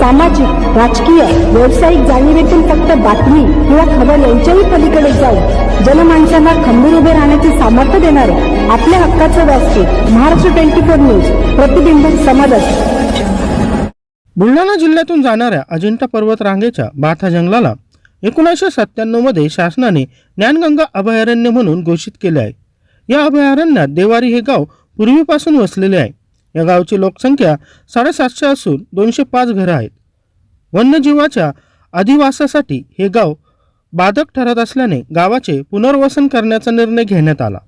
सामाजिक राजकीय व्यावसायिक जाणीवेतून फक्त बातमी किंवा खबर यांच्याही पलीकडे जाऊन जनमानसांना खंबीर उभे राहण्याचे सामर्थ्य देणारे आपल्या हक्काचं व्यासपीठ महाराष्ट्र ट्वेंटी फोर न्यूज प्रतिबिंब समाजात. बुलढाणा जिल्ह्यातून जाणाऱ्या अजिंठा पर्वत रांगेच्या बाथा जंगलाला एकोणीसशे सत्त्याण्णवमध्ये शासनाने ज्ञानगंगा अभयारण्य म्हणून घोषित केले आहे. या अभयारण्यात देवारी हे गाव पूर्वीपासून वसलेले आहे. या गावची लोकसंख्या साडेसातशे असून दोनशे पाच घरं आहेत. वन्यजीवाच्या अधिवासासाठी हे गाव बाधक ठरत असल्याने गावाचे पुनर्वसन करण्याचा निर्णय घेण्यात आला.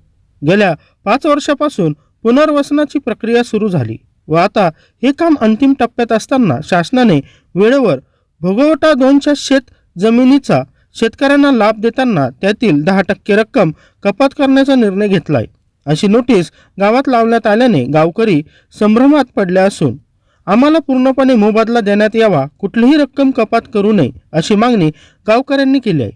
गेल्या पाच वर्षापासून पुनर्वसनाची प्रक्रिया सुरू झाली व आता हे काम अंतिम टप्प्यात असताना शासनाने वेळेवर भोगवटा दोनच्या शेत जमिनीचा शेतकऱ्यांना लाभ देताना त्यातील दहा टक्के रक्कम कपात करण्याचा निर्णय घेतलाय. अशी नोटीस गावात लावण्यात आल्याने गावकरी संभ्रमात पडले असून आम्हाला पूर्णपणे मोबदला देण्यात यावा कुठलीही रक्कम कपात करू नये अशी मागणी गावकऱ्यांनी केली आहे.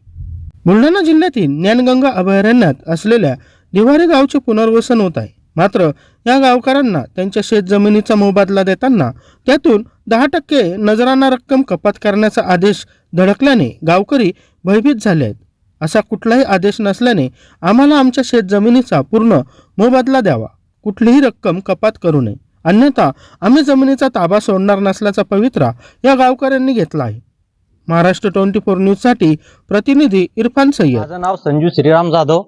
बुलढाणा जिल्ह्यातील ज्ञानगंगा अभयारण्यात असलेल्या दिवारी गावचे पुनर्वसन होत आहे. मात्र या गावकऱ्यांना त्यांच्या शेतजमिनीचा मोबदला देताना त्यातून दहा टक्के नजराना रक्कम कपात करण्याचा आदेश धडकल्याने गावकरी भयभीत झाले आहेत. असा कुठलाही आदेश नसल्याने आम्हाला आमच्या शेतजमिनीचा पूर्ण मोबदला द्यावा. कुठलीही रक्कम कपात करू नये. अन्यथा आम्ही जमिनीचा ताबा सोडणार नसल्याचा पवित्रा या गावकऱ्यांनी घेतला आहे. महाराष्ट्र ट्वेंटी फोर न्यूजसाठी प्रतिनिधी इरफान सय्यद. माझं नाव संजू श्रीराम जाधव.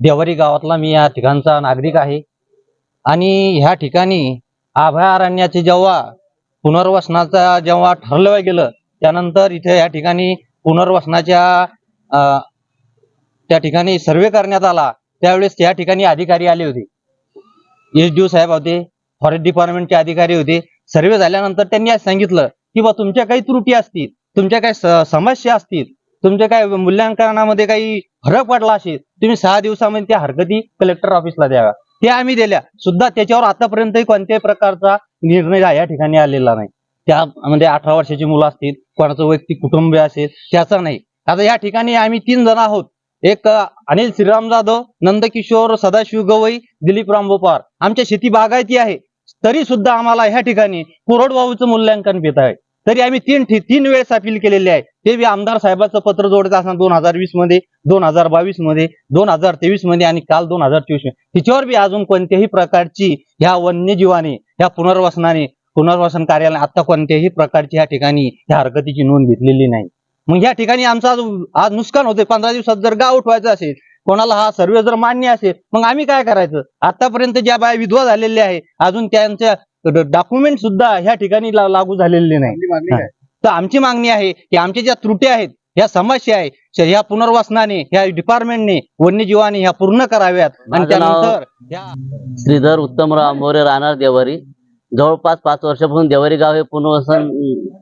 देवारी गावातला मी या ठिकाणचा नागरिक आहे. आणि ह्या ठिकाणी अभयारण्याचे जेव्हा पुनर्वसनाचा जेव्हा ठरलं गेलं त्यानंतर इथे या ठिकाणी पुनर्वसनाच्या त्या ठिकाणी सर्वे करण्यात आला. त्यावेळेस त्या ठिकाणी अधिकारी आले होते. एस डी साहेब होते फॉरेस्ट डिपार्टमेंटचे अधिकारी होते. सर्वे झाल्यानंतर त्यांनी आज सांगितलं की बा तुमच्या काही त्रुटी असतील तुमच्या काही समस्या असतील तुमच्या काय मूल्यांकनामध्ये काही फरक पडला असेल तुम्ही सहा दिवसामध्ये त्या हरकती कलेक्टर ऑफिसला द्याव्या. त्या आम्ही दिल्या. सुद्धा त्याच्यावर आतापर्यंतही कोणत्याही प्रकारचा निर्णय या ठिकाणी आलेला नाही. त्यामध्ये म्हणजे अठरा वर्षाची मुलं असतील कोणाचं वैयक्तिक कुटुंब असेल त्याचा नाही. आता या ठिकाणी आम्ही तीन जण आहोत. एक अनिल श्रीराम जाधव नंदकिशोर सदाशिव गवई दिलीप रामबोपार आमच्या शेती बागायती आहे. तरी सुद्धा आम्हाला ह्या ठिकाणी कोरडवाहूचं मूल्यांकन घेत आहे. तरी आम्ही तीन ठि- तीन वेळेस अपील केलेले आहे. ते बी आमदार साहेबाचं पत्र जोडत असताना दोन हजार वीसमध्ये दोन हजार बावीसमध्ये दोन हजार तेवीसमध्ये आणि काल दोन हजार चोवीसमध्ये. तिच्यावर बी अजून कोणत्याही प्रकारची ह्या वन्यजीवाने ह्या पुनर्वसनाने पुनर्वसन कार्यालय आता कोणत्याही प्रकारची ह्या ठिकाणी ह्या हरकतीची नोंद घेतलेली नाही. मग या ठिकाणी आमचं आज आज नुकसान होते पंधरा दिवसात जर गाव उठवायचं असेल कोणाला हा सर्वे जर मान्य असेल मग आम्ही काय करायचं? आतापर्यंत ज्या बाया विधवा झालेल्या आहे अजून त्यांच्या डॉक्युमेंट सुद्धा ह्या ठिकाणी लागू झालेले नाही. हा. तर आमची मागणी आहे की आमच्या ज्या त्रुटी आहेत ह्या समस्या आहे ह्या पुनर्वसनाने ह्या डिपार्टमेंटने वन्यजीवाने ह्या पूर्ण कराव्यात. आणि त्यानंतर श्रीधर उत्तमराव मोरे राहणार देवारी. जवळपास पाच वर्षापासून देवारी गाव हे पुनर्वसन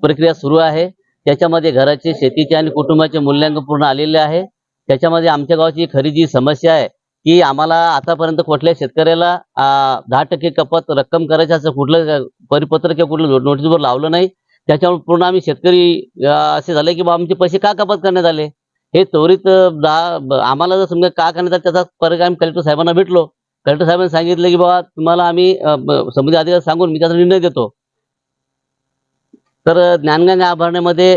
प्रक्रिया सुरू आहे. त्याच्यामध्ये घराचे शेतीचे आणि कुटुंबाचे मूल्यांकन पूर्ण आलेले आहे. त्याच्यामध्ये आमच्या गावाची खरी जी समस्या आहे की आम्हाला आतापर्यंत कुठल्या शेतकऱ्याला दहा टक्के कपात रक्कम करायची असं कुठलं परिपत्र किंवा कुठलं नोटीसवर लावलं नाही. त्याच्यामुळे पूर्ण आम्ही शेतकरी असे झाले की बा आमचे पैसे का कपात करण्यात आले? हे त्वरित दहा आम्हाला जर समजा का करण्यात आलं त्याचा परत आम्ही कलेक्टर साहेबांना भेटलो. कलेक्टर साहेबांनी सांगितलं की बाबा तुम्हाला आम्ही संबंधित अधिकारी सांगून मी त्याचा निर्णय देतो. तर ज्ञानगंगा अभयारण्यामध्ये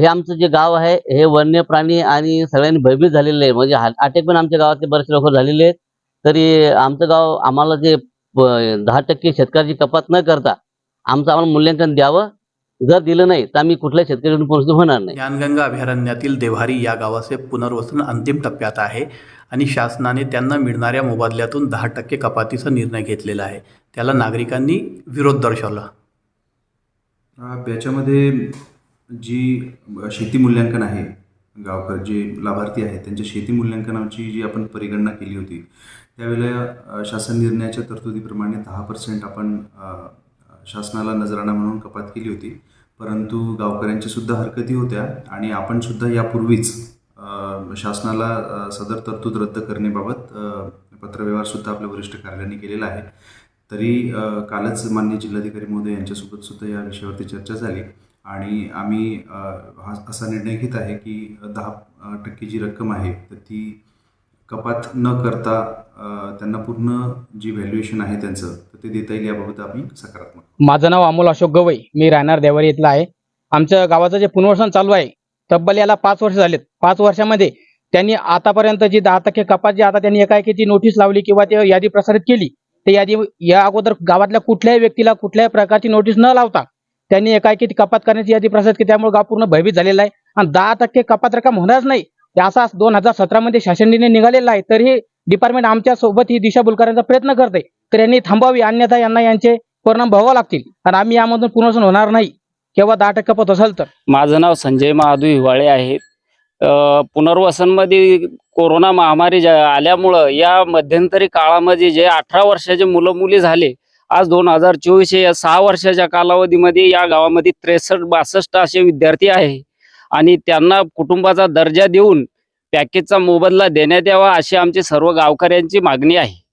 हे आमचं जे गाव आहे हे वन्य प्राणी आणि सगळ्यांनी भयभीत झालेले आहे. म्हणजे अटॅक पण आमच्या गावातले बरेचसे लोक झालेले आहेत. तरी आमचं गाव आम्हाला जे दहा टक्के शेतकऱ्याची कपात न करता आमचं आम्हाला मूल्यांकन द्यावं. जर दिलं नाही तर आम्ही कुठल्या शेतकऱ्यांकडून पोहोचतो होणार नाही. ज्ञानगंगा अभयारण्यातील देव्हारी या गावाचे पुनर्वसन अंतिम टप्प्यात आहे आणि शासनाने त्यांना मिळणाऱ्या मोबदल्यातून दहा टक्के कपातीचा निर्णय घेतलेला आहे. त्याला नागरिकांनी विरोध दर्शवला. याच्यामध्ये जी शेती मूल्यांकन आहे गावकर जे लाभार्थी आहेत त्यांच्या शेती मूल्यांकनाची जी आपण परिगणना केली होती त्यावेळेला शासन निर्णयाच्या तरतुदीप्रमाणे दहा पर्सेंट आपण शासनाला नजराणा म्हणून कपात केली होती. परंतु गावकऱ्यांच्यासुद्धा हरकती होत्या आणि आपणसुद्धा यापूर्वीच शासनाला सदर तरतूद रद्द करण्याबाबत पत्रव्यवहारसुद्धा आपल्या वरिष्ठ कार्यालयाने केलेला आहे. तरी कालच मान्य जिल्हाधिकारी महोदय यांच्यासोबत सुद्धा या विषयावरती चर्चा झाली. आणि आम्ही हा असा निर्णय घेत आहे की दहा टक्के जी रक्कम आहे तर ती कपात न करता त्यांना पूर्ण जी व्हॅल्युएशन आहे त्यांचं तर ते देता येईल याबाबत आम्ही सकारात्मक माझं नाव अमोल अशोक गवई. मी राहणार देवारी इथला आहे. आमच्या गावाचं जे पुनर्वसन चालू आहे तब्बल याला पाच वर्ष झालेत. पाच वर्षामध्ये त्यांनी आतापर्यंत जी दहा टक्के कपात जी आता त्यांनी एकाएकीची नोटीस लावली किंवा ते यादी प्रसारित केली ते यादी या अगोदर गावातल्या कुठल्याही व्यक्तीला कुठल्याही प्रकारची नोटीस न लावता त्यांनी एकाएकी कपात करण्याची यादी प्रसारित केली. त्यामुळे गाव पूर्ण भयभीत झालेला आहे. आणि दहा टक्के कपात रक्कम होणारच नाही. असा दोन हजार सतरामध्ये शासन निर्णय निघालेला आहे. तरीही डिपार्टमेंट आमच्यासोबत ही दिशाभूल करण्याचा प्रयत्न करते. तर यांनी थांबावी. अन्यथा यांना यांचे परिणाम भोगावे लागतील. आणि आम्ही यामधून पुनर्वसन होणार नाही. केव्हा दहा टक्के कपात असेल तर. माझं नाव संजय महादू हिवाळे आहे. पुनर्वसनमध्ये कोरोना महामारी ज्या- आल्यामुळं या मध्यंतरी काळामध्ये जे अठरा वर्षाचे मुलं मुली झाले आज दोन हजार चोवीस या सहा वर्षाच्या कालावधीमध्ये या गावामध्ये त्रेसष्ट बासष्ट असे विद्यार्थी आहे. आणि त्यांना कुटुंबाचा दर्जा देऊन पॅकेजचा मोबदला देण्यात यावा अशी आमची सर्व गावकऱ्यांची मागणी आहे.